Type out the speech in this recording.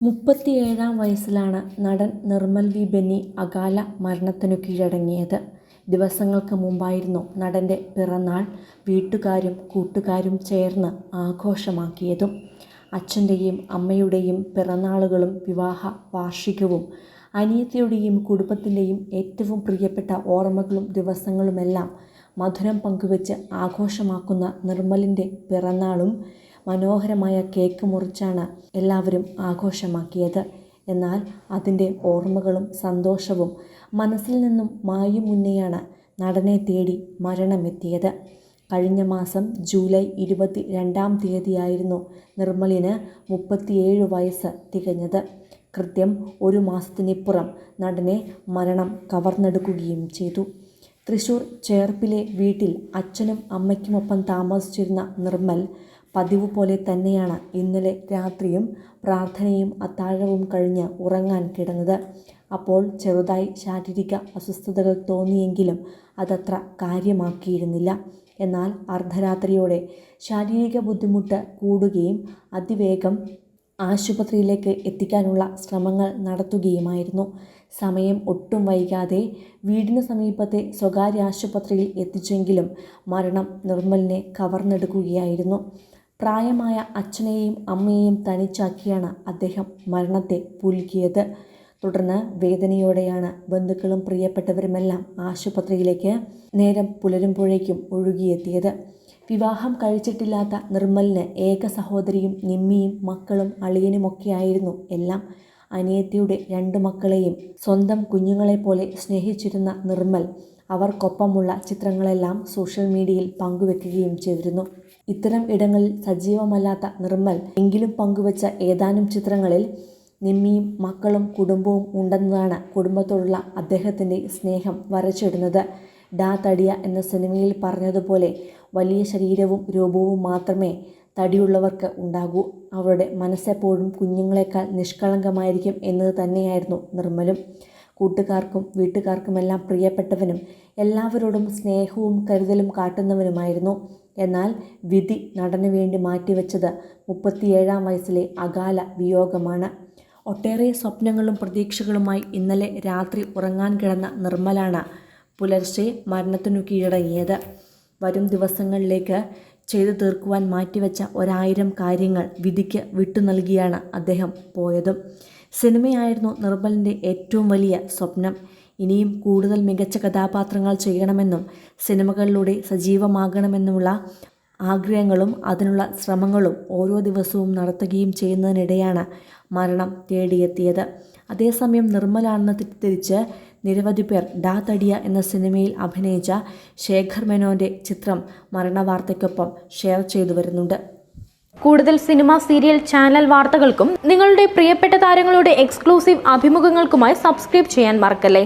മുപ്പത്തിയേഴാം വയസ്സിലാണ് നടൻ നിർമ്മൽ വി. ബെന്നി അകാല മരണത്തിനു കീഴടങ്ങിയത്. ദിവസങ്ങൾക്ക് മുമ്പായിരുന്നു നടന്റെ പിറന്നാൾ വീട്ടുകാരും കൂട്ടുകാരും ചേർന്ന് ആഘോഷമാക്കിയതും അച്ഛന്റെയും അമ്മയുടെയും പിറന്നാളുകളും വിവാഹ വാർഷികവും അനിയത്തിയുടെയും കുടുംബത്തിന്റെയും ഏറ്റവും പ്രിയപ്പെട്ട ഓർമ്മകളും ദിവസങ്ങളുമെല്ലാം മധുരം പങ്കുവെച്ച് ആഘോഷമാക്കുന്ന നിർമ്മലിന്റെ പിറന്നാളും മനോഹരമായ കേക്ക് മുറിച്ചാണ് എല്ലാവരും ആഘോഷമാക്കിയത്. എന്നാൽ അതിന്റെ ഓർമ്മകളും സന്തോഷവും മനസ്സിൽ നിന്നും മായും മുന്നെയാണ് നടനെ തേടി മരണമെത്തിയത്. കഴിഞ്ഞ മാസം ജൂലൈ ഇരുപത്തി രണ്ടാം തീയതിയായിരുന്നു നിർമ്മലിന് മുപ്പത്തിയേഴ് വയസ്സ് തികഞ്ഞത്. കൃത്യം ഒരു മാസത്തിനിപ്പുറം നടനെ മരണം കവർന്നെടുക്കുകയും ചെയ്തു. തൃശൂർ ചേർപ്പിലെ വീട്ടിൽ അച്ഛനും അമ്മയ്ക്കുമൊപ്പം താമസിച്ചിരുന്ന നിർമ്മൽ പതിവ് പോലെ തന്നെയാണ് ഇന്നലെ രാത്രിയും പ്രാർത്ഥനയും അത്താഴവും കഴിഞ്ഞ് ഉറങ്ങാൻ കിടന്നത്. അപ്പോൾ ചെറുതായി ശാരീരിക അസ്വസ്ഥതകൾ തോന്നിയെങ്കിലും അതത്ര കാര്യമാക്കിയിരുന്നില്ല. എന്നാൽ അർദ്ധരാത്രിയോടെ ശാരീരിക ബുദ്ധിമുട്ട് കൂടുകയും അതിവേഗം ആശുപത്രിയിലേക്ക് എത്തിക്കാനുള്ള ശ്രമങ്ങൾ നടത്തുകയുമായിരുന്നു. സമയം ഒട്ടും വൈകാതെ വീടിന് സമീപത്തെ സ്വകാര്യ ആശുപത്രിയിൽ എത്തിച്ചെങ്കിലും മരണം നിർമ്മലിനെ കവർന്നെടുക്കുകയായിരുന്നു. പ്രായമായ അച്ഛനെയും അമ്മയെയും തനിച്ചാക്കിയാണ് അദ്ദേഹം മരണത്തെ പുൽകിയത് തുടർന്ന് വേദനയോടെയാണ് ബന്ധുക്കളും പ്രിയപ്പെട്ടവരുമെല്ലാം ആശുപത്രിയിലേക്ക് നേരം പുലരുമ്പോഴേക്കും ഒഴുകിയെത്തിയത്. വിവാഹം കഴിച്ചിട്ടില്ലാത്ത നിർമ്മലിന് ഏക സഹോദരിയും നിമ്മിയും മക്കളും അളിയനുമൊക്കെയായിരുന്നു എല്ലാം. അനിയത്തിയുടെ രണ്ട് മക്കളെയും സ്വന്തം കുഞ്ഞുങ്ങളെപ്പോലെ സ്നേഹിച്ചിരുന്ന നിർമ്മൽ അവർക്കൊപ്പമുള്ള ചിത്രങ്ങളെല്ലാം സോഷ്യൽ മീഡിയയിൽ പങ്കുവെക്കുകയും ചെയ്തിരുന്നു. ഇത്തരം ഇടങ്ങളിൽ സജീവമല്ലാത്ത നിർമ്മൽ എങ്കിലും പങ്കുവച്ച ഏതാനും ചിത്രങ്ങളിൽ നിമ്മിയും മക്കളും കുടുംബവും ഉണ്ടെന്നതാണ് കുടുംബത്തോടുള്ള അദ്ദേഹത്തിന്റെ സ്നേഹം വരച്ചിടുന്നത്. ഡാ തടിയ എന്ന സിനിമയിൽ പറഞ്ഞതുപോലെ വലിയ ശരീരവും രൂപവും മാത്രമേ തടിയുള്ളവർക്ക് ഉണ്ടാകൂ. അവരുടെ മനസ്സെപ്പോഴും കുഞ്ഞുങ്ങളെക്കാൾ നിഷ്കളങ്കമായിരിക്കും എന്നത് തന്നെയായിരുന്നു നിർമ്മലും. കൂട്ടുകാർക്കും വീട്ടുകാർക്കുമെല്ലാം പ്രിയപ്പെട്ടവനും എല്ലാവരോടും സ്നേഹവും കരുതലും കാട്ടുന്നവനുമായിരുന്നു. എന്നാൽ വിധി നടന് വേണ്ടി മാറ്റിവെച്ചത് മുപ്പത്തിയേഴാം വയസ്സിലെ അകാല വിയോഗമാണ്. ഒട്ടേറെ സ്വപ്നങ്ങളും പ്രതീക്ഷകളുമായി ഇന്നലെ രാത്രി ഉറങ്ങാൻ കിടന്ന നിർമ്മലാണ് പുലർച്ചെ മരണത്തിനു കീഴടങ്ങിയത്. വരും ദിവസങ്ങളിലേക്ക് ചെയ്തു തീർക്കുവാൻ മാറ്റിവെച്ച ഒരായിരം കാര്യങ്ങൾ വിധിക്ക് വിട്ടു നൽകിയാണ് അദ്ദേഹം പോയതും. സിനിമയായിരുന്നു നിർമ്മലിന്റെ ഏറ്റവും വലിയ സ്വപ്നം. ഇനിയും കൂടുതൽ മികച്ച കഥാപാത്രങ്ങൾ ചെയ്യണമെന്നും സിനിമകളിലൂടെ സജീവമാകണമെന്നുമുള്ള ആഗ്രഹങ്ങളും അതിനുള്ള ശ്രമങ്ങളും ഓരോ ദിവസവും നടത്തുകയും ചെയ്യുന്നതിനിടെയാണ് മരണം തേടിയെത്തിയത്. അതേസമയം നിർമ്മലാണെന്ന് തെറ്റിദ്ധരിച്ച് നിരവധി പേർ ഡാ തടിയ എന്ന സിനിമയിൽ അഭിനയിച്ച ശേഖർ മേനോന്റെ ചിത്രം മരണവാർത്തയ്ക്കൊപ്പം ഷെയർ ചെയ്തു വരുന്നുണ്ട്. കൂടുതൽ സിനിമ സീരിയൽ ചാനൽ വാർത്തകൾക്കും നിങ്ങളുടെ പ്രിയപ്പെട്ട താരങ്ങളുടെ എക്സ്ക്ലൂസീവ് അഭിമുഖങ്ങൾക്കുമായി സബ്സ്ക്രൈബ് ചെയ്യാൻ മറക്കല്ലേ?